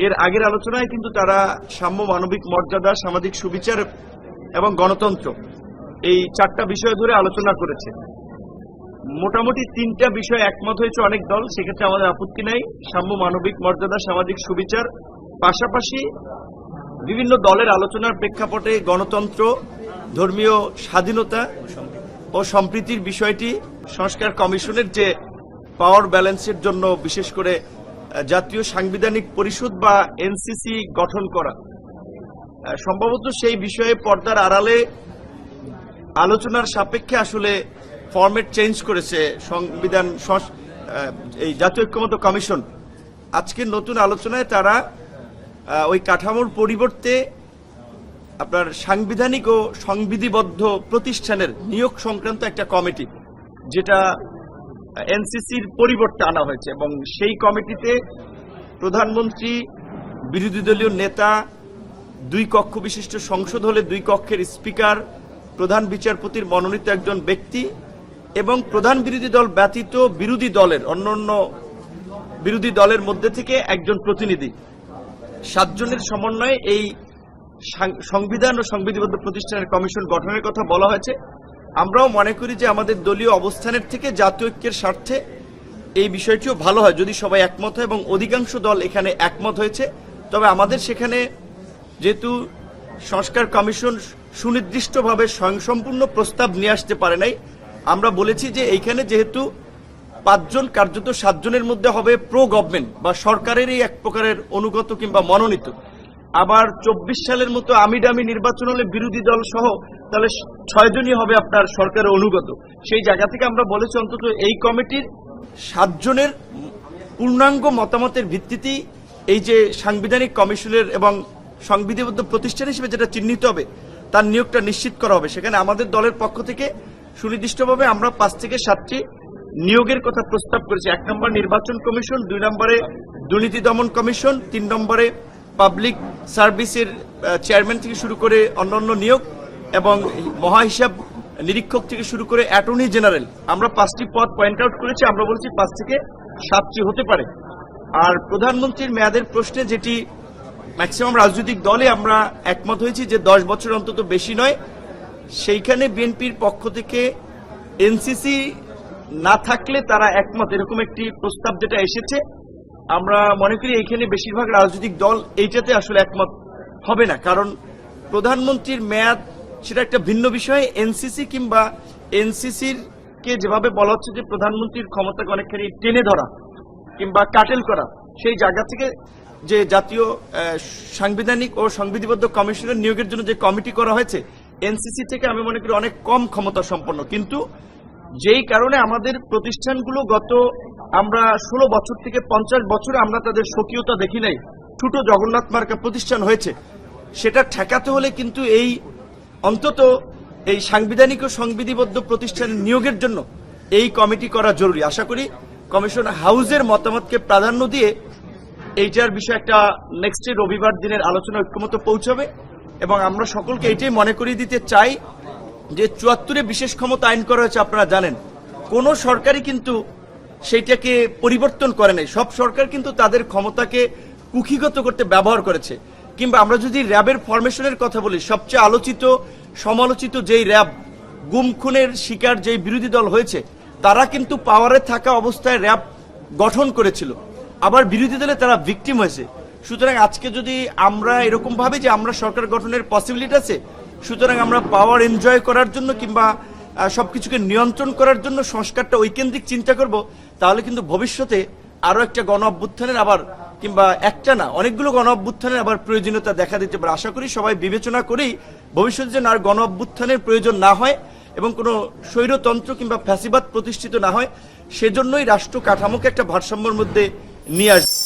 এর আগের আলোচনায় কিন্তু তারা সাম্য মানবিক মর্যাদা, সামাজিক সুবিচার এবং গণতন্ত্র এই চারটা বিষয় ধরে আলোচনা করেছে। মোটামুটি তিনটা বিষয় একমত হয়েছে অনেক দল, সেক্ষেত্রে আমাদের আপত্তি নাই। সাম্য মানবিক মর্যাদা, সামাজিক সুবিচার, পাশাপাশি বিভিন্ন দলের আলোচনার প্রেক্ষাপটে গণতন্ত্র, ধর্মীয় স্বাধীনতা ও সম্প্রীতির বিষয়টি সংস্কার কমিশনের যে পাওয়ার ব্যালেন্সের জন্য বিশেষ করে জাতীয় সাংবিধানিক পরিষদ বা এনসিসি গঠন করা। সম্ভবত সেই বিষয়ে পর্দার আড়ালে আলোচনার সাপেক্ষে আসলে ফরম্যাট চেঞ্জ করেছে সংবিধান এই জাতীয় ঐক্যমত কমিশন। আজকের নতুন আলোচনায় তারা ওই কাঠামোর পরিবর্তে আপনার সাংবিধানিক ও সংবিধিবদ্ধ প্রতিষ্ঠানের নিয়োগ সংক্রান্ত একটা কমিটি, যেটা এনসিসির পরিবর্তে আনা হয়েছে এবং সেই কমিটিতে প্রধানমন্ত্রী, বিরোধী দলীয় নেতা, দুই কক্ষ বিশিষ্ট সংসদ হলে দুই কক্ষের স্পিকার, প্রধান বিচারপতির মনোনীত একজন ব্যক্তি এবং প্রধান বিরোধী দল ব্যতীত বিরোধী দলের অন্যান্য বিরোধী দলের মধ্যে থেকে একজন প্রতিনিধি। সাতজনের সমন্বয়ে এই সংবিধান ও সংবিধিবদ্ধ প্রতিষ্ঠানের কমিশন গঠনের কথা বলা হয়েছে। আমরাও মনে করি যে আমাদের দলীয় অবস্থানের থেকে জাতীয় ঐক্যের স্বার্থে এই বিষয়টিও ভালো হয়। যদি সবাই একমত হয় এবং অধিকাংশ দল এখানে একমত হয়েছে, তবে আমাদের সেখানে যেহেতু সংস্কার কমিশন সুনির্দিষ্টভাবে স্বয়ংসম্পূর্ণ প্রস্তাব নিয়ে আসতে পারে নাই, আমরা বলেছি যে এইখানে যেহেতু পাঁচজন, কার্যত সাতজনের মধ্যে হবে প্রো গভর্নমেন্ট বা সরকারেরই এক প্রকারের অনুগত কিংবা মনোনীত। আবার চব্বিশ সালের মতো আমিডামি নির্বাচন হলে বিরোধী দল সহ তাহলে ছয়জনই হবে আপনার সরকারের অনুগত। সেই জায়গা থেকে আমরা বলেছি অন্তত এই কমিটির সাতজনের পূর্ণাঙ্গ মতামতের ভিত্তিতেই এই যে সাংবিধানিক কমিশনের এবং সংবিধিবদ্ধ প্রতিষ্ঠান হিসেবে যেটা চিহ্নিত হবে, তার নিয়োগটা নিশ্চিত করা হবে। সেখানে আমাদের দলের পক্ষ থেকে সুনির্দিষ্টভাবে আমরা পাঁচ থেকে সাতটি নিয়োগের কথা প্রস্তাব করেছি। এক নম্বর নির্বাচন কমিশন, দুই নম্বরে দুর্নীতি দমন কমিশন, তিন নম্বরে পাবলিক সার্ভিসের চেয়ারম্যান থেকে শুরু করে অন্যান্য নিয়োগ এবং মহা হিসাব নিরীক্ষক থেকে শুরু করে অ্যাটর্নি জেনারেল আমরা পাঁচটি পদ পয়েন্ট আউট করেছি, আমরা বলছি পাঁচ থেকে সাতটি হতে পারে। আর প্রধানমন্ত্রীর মেয়াদের প্রশ্নে যেটি ম্যাক্সিমাম রাজনৈতিক দলে আমরা একমত হয়েছি যে দশ বছর অন্তত বেশি নয়, সেইখানে বিএনপির পক্ষ থেকে এনসিসি না থাকলে তারা একমত। এরকম একটি প্রস্তাব যেটা এসেছে আমরা মনে করি এইখানে বেশিরভাগ রাজনৈতিক দল এইটাতে আসলে একমত হবে না। কারণ প্রধানমন্ত্রীর মেয়াদ সেটা একটা ভিন্ন বিষয়। এনসিসি কিংবা এনসিসির কে যেভাবে বলা হচ্ছে যে প্রধানমন্ত্রীর ক্ষমতাকে অনেকখানি টেনে ধরা কিংবা কাটেল করা, সেই জায়গা থেকে যে জাতীয় সাংবিধানিক ও সংবিধিবদ্ধ কমিশনের নিয়োগের জন্য যে কমিটি করা হয়েছে, এনসিসি থেকে আমি মনে করি অনেক কম ক্ষমতা সম্পন্ন। কিন্তু যেই কারণে আমাদের প্রতিষ্ঠানগুলো গত আমরা ষোলো বছর থেকে পঞ্চাশ বছরে আমরা তাদের স্বকীয়তা দেখি নাই। ছোট জগন্নাথ মার্কা প্রতিষ্ঠান হয়েছে। সেটা ঠেকাতে হলে কিন্তু এই অন্তত এই সাংবিধানিক ও সংবিধিবদ্ধ প্রতিষ্ঠানের নিয়োগের জন্য এই কমিটি করা জরুরি। আশা করি কমিশন হাউসের মতামতকে প্রাধান্য দিয়ে এইটার বিষয়ে একটা নেক্সট রবিবার দিনের আলোচনা ঐক্যমত পৌঁছাবে এবং আমরা সকলকে এটাই মনে করিয়ে দিতে চাই যে চুয়াত্তরে বিশেষ ক্ষমতা আইন করা হয়েছে, আপনারা জানেন। কোন সরকারই কিন্তু সেইটাকে পরিবর্তন করে নাই। সব সরকার কিন্তু তাদের ক্ষমতাকে কুক্ষিগত করতে ব্যবহার করেছে। কিংবা আমরা যদি র্যাবের ফরমেশনের কথা বলি, সবচেয়ে আলোচিত, সমালোচিত যেই র্যাব, গুম খুনের শিকার যেই বিরোধী দল হয়েছে, তারা কিন্তু পাওয়ারে থাকা অবস্থায় র্যাব গঠন করেছিল। আবার বিরোধী দলে তারা ভিকটিম হয়েছে। সুতরাং আজকে যদি আমরা এরকম ভাবে যে আমরা সরকার গঠনের পসিবিলিটি আছে, সুতরাং আমরা পাওয়ার এনজয় করার জন্য কিংবা আহ, সবকিছুকে নিয়ন্ত্রণ করার জন্য সংস্কারটা ঐকেন্দ্রিক চিন্তা করব তাহলে কিন্তু ভবিষ্যতে আরও একটা গণ অভ্যুত্থানের আবার কিংবা একটা না অনেকগুলো গণ অভ্যুত্থানের আবার প্রয়োজনীয়তা দেখা দিতে পারে। আশা করি সবাই বিবেচনা করেই ভবিষ্যতে যেন আর গণ অভ্যুত্থানের প্রয়োজন না হয় এবং কোনো স্বৈরতন্ত্র কিংবা ফ্যাসিবাদ প্রতিষ্ঠিত না হয় সেজন্যই রাষ্ট্র কাঠামোকে একটা ভারসাম্যের মধ্যে নিয়ে আসবে।